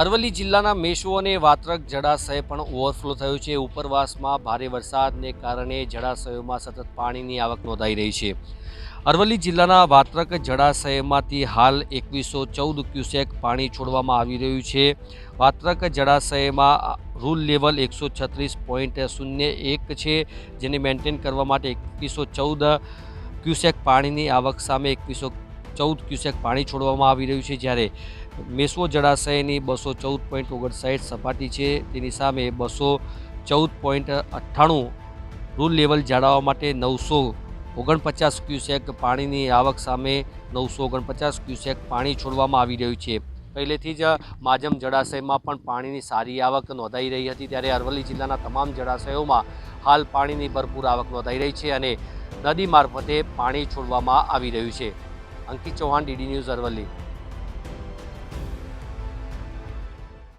અરવલ્લી જિલ્લાના મેશો અને વાત્રક જળાશય પણ ઓવરફ્લો થયું છે. ઉપરવાસમાં ભારે વરસાદને કારણે જળાશયોમાં સતત પાણીની આવક નોંધાઈ રહી છે. અરવલ્લી જિલ્લાના વાત્રક જળાશયમાંથી હાલ એકવીસો ચૌદ ક્યુસેક પાણી છોડવામાં આવી રહ્યું છે. વાત્રક જળાશયમાં રૂલ લેવલ એકસો છત્રીસ પોઈન્ટ શૂન્ય એક છે, જેને મેન્ટેન કરવા માટે એકવીસો ચૌદ ક્યુસેક પાણીની આવક સામે એકવીસો ચૌદ ક્યુસેક પાણી છોડવામાં આવી રહ્યું છે જ્યારે મેસો જળાશયની બસો ચૌદ પોઈન્ટ ઓગણસાઠ સપાટી છે. તેની સામે બસો ચૌદ પોઈન્ટ અઠ્ઠાણું રૂલ લેવલ જાળવવા માટે નવસો ઓગણપચાસ ક્યુસેક પાણીની આવક સામે નવસો ઓગણપચાસ ક્યુસેક પાણી છોડવામાં આવી રહ્યું છે. પહેલેથી જ માજમ જળાશયમાં પણ પાણીની સારી આવક નોંધાઈ રહી હતી ત્યારે અરવલ્લી જિલ્લાના તમામ જળાશયોમાં હાલ પાણીની ભરપૂર આવક નોંધાઈ રહી છે અને નદી મારફતે પાણી છોડવામાં આવી રહ્યું છે. Ankit Chauhan DD news Aravalli.